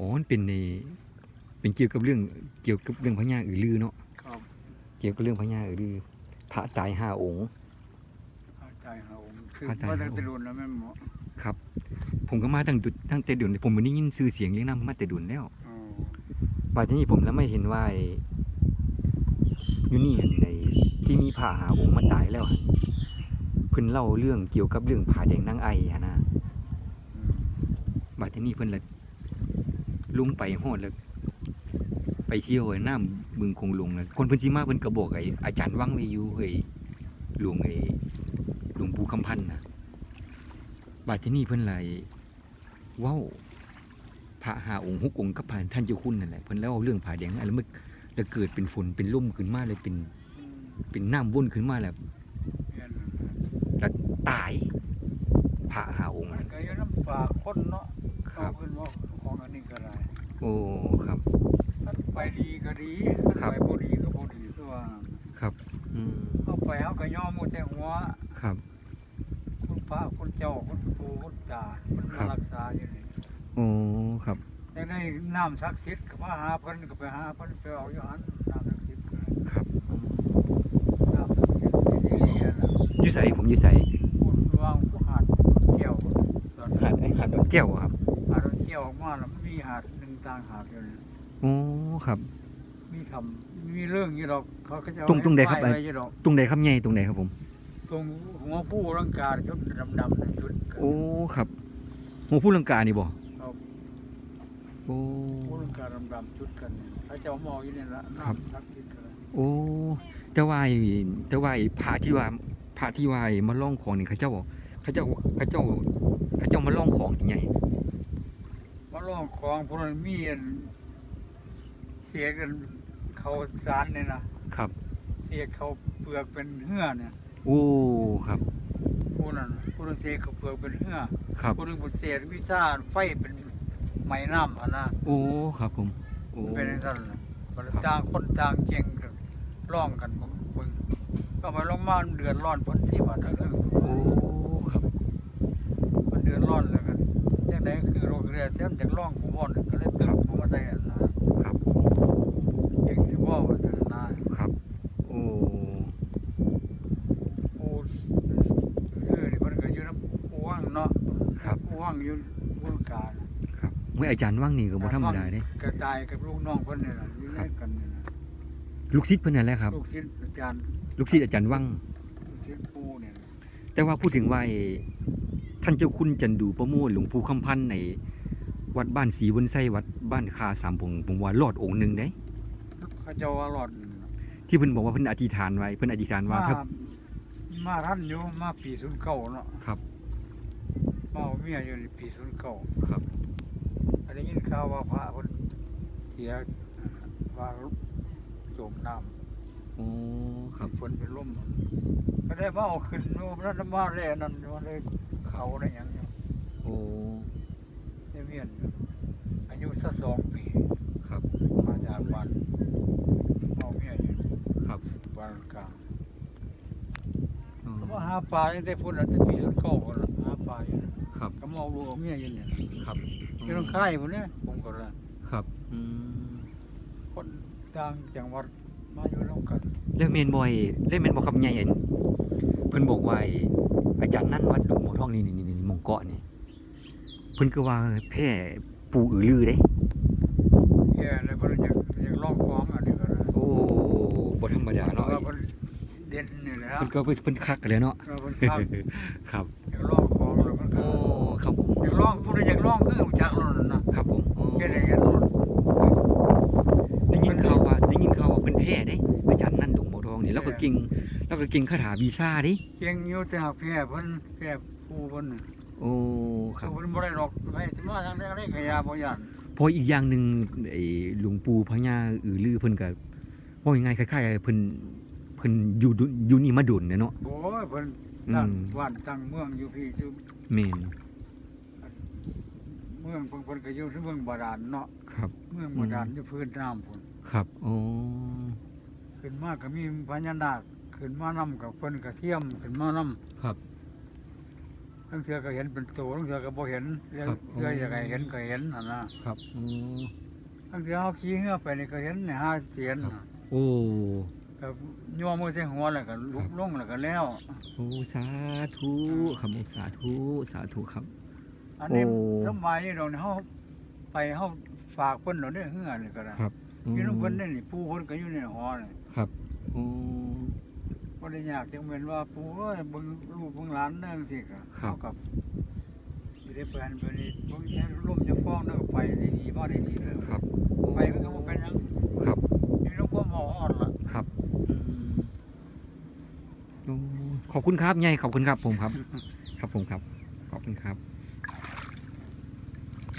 อ๋อมันเป็นในเป็นเกี่ยวกับเรื่องเกี่ยวกับเรื่องพญาอือลือเนาะครับเกี่ยวกับเรื่องพญาอือลือพระตายห้าองค์เข้าใจครับผมซื้อเข้าใจมาครัตั้บงแต่รุ่นแล้วแม่หมอครับ ผมก็มาตั้งดุตั้งแต่ดุนผมไม่ได้ยินชื่อเสียงเรียกนามมาแต่ดุนแล้วอ๋อป่าที่นี่ผมแล้วไม่เห็นว่าไอ้อยู่นี่ในที่มีผ่าหาองค์มาตายแล้วหั่นเพิ่นเล่าเรื่องเกี่ยวกับเรื่องผาแดงนางไออะนะ อืมบาดที่นี่เพิ่นละ ลุงไปฮอดแล้วไปเที่ยวไอ้น้ำบึงคงลงแล้วคนเพิ่นสิมาเพิ่นก็บอกไอ้อาจารย์วังไว้อยู่เฮ้ยหลวงไอ้หลวงปู่คำพันธ์น่ะบาดที่นี่เพิ่นเลยเว้าพระหาองค์หกองค์กับพระท่านเจ้าคุณนั่นแหละเพิ่นเล่าเรื่องผาแดงอะไรแล้วมันแล้วเกิดเป็นฝนเป็นลมขึ้นมาเลยเป็นอืมเป็นน้ำวนขึ้นมาแล้วเห็นแล้วตายพระหาองค์มันนั้นก็อยู่น้ำปากคนเนาะ ค เขา รับ ขึ้นว่าของอันนี้ก็ได้ โอ้ครับ ถ้าไปดีก็ดีครัถ้าบ ไปบ่ดีก็บ่ดีคือว่าครับอืมเข้าไปเฮาก็ย่อมหมดแต่หัว ครับ คุณพระคุณเจ้าคุณปู่คุณตามันครัมาบ รักษาอยู่นี่โอ้ครับยังได้น้ำศักดิ์สิทธิ์ก็มาหาเพิ่นก็ไปหาเพิ่นไปเอาอยู่หันน้ำศักดิ์สิทธิ์ก็ได้ครับน้ำศักดิ์สิทธิ์สิดีๆอะนะอยู่ใส่ผมอยู่ใส่พูดวางผู้หาดเที่ยวตอนหาดไอ้หาดดอกแก้วอะครับหาดเที่ยวออกมาแล้วมันมีหาดหนึ่ง ต่างหากอยู่นี่โอ้ครับ มีทำมีเรื่องอยู่ดอกเขาก็จะเอาตรงตรงใดครับป้ายไว้อยู่ดอกตรงไหนครับใหญ่ตรงไหนครับผม ตรงหัวผู้ร่างกายชุดดำๆในชุดโอ้ครับหัวผู้ลังกานี่บ่เอาโอ้ ผู้ร่างกายดำๆชุดกันเนี่ยเขาจะเอามองอยู่นี่ละครับ น้ำศักดิ์สิทธิ์กันโอ้แต่ว่าไอ้แต่ว่าไอ้พระที่ว่าพระที่ว่าไอ้มาล่องของนี่เขาเจ้าเขาเจ้าเขาเจ้าเขาเจ้ามาล่องของที่ใหญ่ มาล่องของพวกนั้นมีอันเสียกันเขาสารเนี่ยนะครับ เสียเขาเปลือกเป็นเหื่อเนี่ยโอ้ครับผู้นั้นผู้นั้นเสียเขาเปลือกเป็นเหื่อครับผู้นึงผู้เสียวิซ่าไฟเป็นไม้น้ำอะนะโอ้ครับผมโอ้เป็นอย่างนั้นน่ะก็เลยครับต่างคนต่างเก่งกันร้องกันเบิ่งก็มาลงมาเดือดร้อนพ้นที่บาดเออโอ้ครับ มันเดือดร้อนแล้วกันจังไดคือ โรคเรียแท้มจากร้องกูว่อนก็เลยตึกผมมาใส่อันนะครับเก่งที่ว่าว่าซั่นนะครับ โอ้โอ้คือนี่เพิ่นก็อยู่นำผู้ว่างเนาะครับผู้ว่างอยู่วงการครับเมื่ออาจารย์ว่างนี่ก็บ่ธรรมดาเด้กระจายกับลูกน้องเพิ่นนี่ล่ะอยู่ในกันนี่นะลูกศิษย์เพิ่นนั่นแหละครับลูกศิษย์อาจารย์ลูกศิษย์อาจารย์ว่างลูกศิษย์ปู่เนี่ยนะแต่ว่าพูดถึงว่าไอ้ท่านเจ้าคุณจันดูประโมทหลวงปู่คำพันธ์ใน วัดบ้านศรีวนไส้วัดบ้านคาสามพงผมว่ารอดองค์หนึ่งได้เขาเจ้าว่ารอดนี่นะที่เพิ่นบอกว่าเพิ่นอธิษฐานไว้ เพิ่นอธิษฐานว่ามาถ้า มาท่านอยู่มาปีศูนย์เก้าเนาะครับ มาเอาเมียอยู่ในปีศูนย์เก้าครับ อันนี้ยินข่าวว่าพระคนเสียว่าจมน้โอ้คำรับ ฝนเป็นลมก็ได้มาเอาขึ้นว่าพระธรรมาเลยนั่นว่าเลยเขาได้หยังอยู่โอ้ได้ เมียนอยู่อายุสักสองปีครับ มาจากบ้านเอาเมียอยู่ครับบ้านกลางอ๋อก็มาหาปลาตั้งแต่พุ่นตั้งแต่ปีศูนย์เก้าพุ่นละหาปลาอยู่นะครับก็มาเอาลูกเอาเมียอยู่เนี่ยครับอยู่ตรงค่ายพุ่นเนี่ยผมก็เลยครับอืมคนต่างจังหวัดมาอยู่ร่วมกันแล้วเมนบอยเล่นเมนบ่ครับใหญ่อันเพิ่นบอกว่าไอ้อาจารย์นั่นวัดหลวงพ่อทองนี่นี่นี่นี่หมองเกาะนี่เพิ่นก็ว่าแพร่ปู่อือลือเด้แย่เลยเพิ่นอยากอยากลองของอันนี้ก็นะโอ้บ่ธรรมดาเพราะเนาะว่าเพิ่นเด่นนี่แหละเพิ่นก็เพิ่นเพิ่นคักกันเลยเนาะเราเพิ่นครับครับอยากลองของแล้วมันก็โอ้ครับผมอยากลองผู้ใดอยากลองคือรู้จักแล้วนั่นนะครับผมอ๋อเฮ็ดให้เห็นรถได้ยินข่าวว่าได้ยินข่าวว่าเพิ่นแพ้เด้อาจารย์นั่นดงบ่ทองนี่แล้วก็เก่งแล้วก็เก่งคาถาวีซ่าเด้เก่งอยู่แต่หากแพ้เพิ่นแพ้ผู้เพิ่นน่ะ โอ้ครับเพิ่นบ่ได้หรอกให้สิมาทางใดก็ได้ก็อย่าบ่ย่านเพออีกอย่างหนึงไอ้หลวงปู่พญาอือลือเพิ่นก็ว่ายังไงคล้ายๆเพิ่นเพิ่นอยู่ดุอยู่นี่มาดุนเนาะ โอ้ยเพิ่นตั้งอืม บ้านตั้งเมืองอยู่พี่อยู่แม่นเมืองเพิ่นเพิ่นก็อยู่ที่เมืองบาดาลเนาะครับ เมืองบาดาลอยู่พื้นน้ำพุ่นครับอ๋อขึ้นมาก็มีพญานาคขึ้นมานํกับเพิ่นก็เทียมขึ้นมานํครับ ทั้งเทือก็เห็นเป็นตัวทั้งเทือก็บ่เห็นเทื่อครับ เทืออยากให้เห็นก็เห็นนั่นนะครับอืมทั้งเทือเฮาขี่เหือไปนี่ก็เห็นในห้าเสียนครับน่ะโอ้ก็ย่อมือใส่หัวแล้วก็ลุครักบลงแล้วก็แล้ว โอ้สาธุครับผมสาธุสาธุครับ อันนี้โอ้สำบายอยู่ดอกนี่เฮาไปเฮาฝากเพิ่นดอกเด้อเหือนี่ก็ได้ครับอยู่นำเพิ่นนี่นี่ปู่เพิ่นก็อยู่ในหอนี่ครับโอ้ บ่ได้ยากจังแม่นว่าปู่เอ้ยเบิ่งลูกเบิ่งหลานเด้อจังซี่ก็ครับเฮากับสิได้ไปหันไปนี่เบิ่งแค่ลมจะฟ้องเด้อก็ไปได้ดีบ่ได้ดีเด้อครับ ไปมันก็บ่เป็นหยังครับอยู่นำความบ่อ่อนล่ะครับโอ้ขอบคุณครับใหญ่ขอบคุณครับผมครับ ครับผมครับ ขอบคุณครับ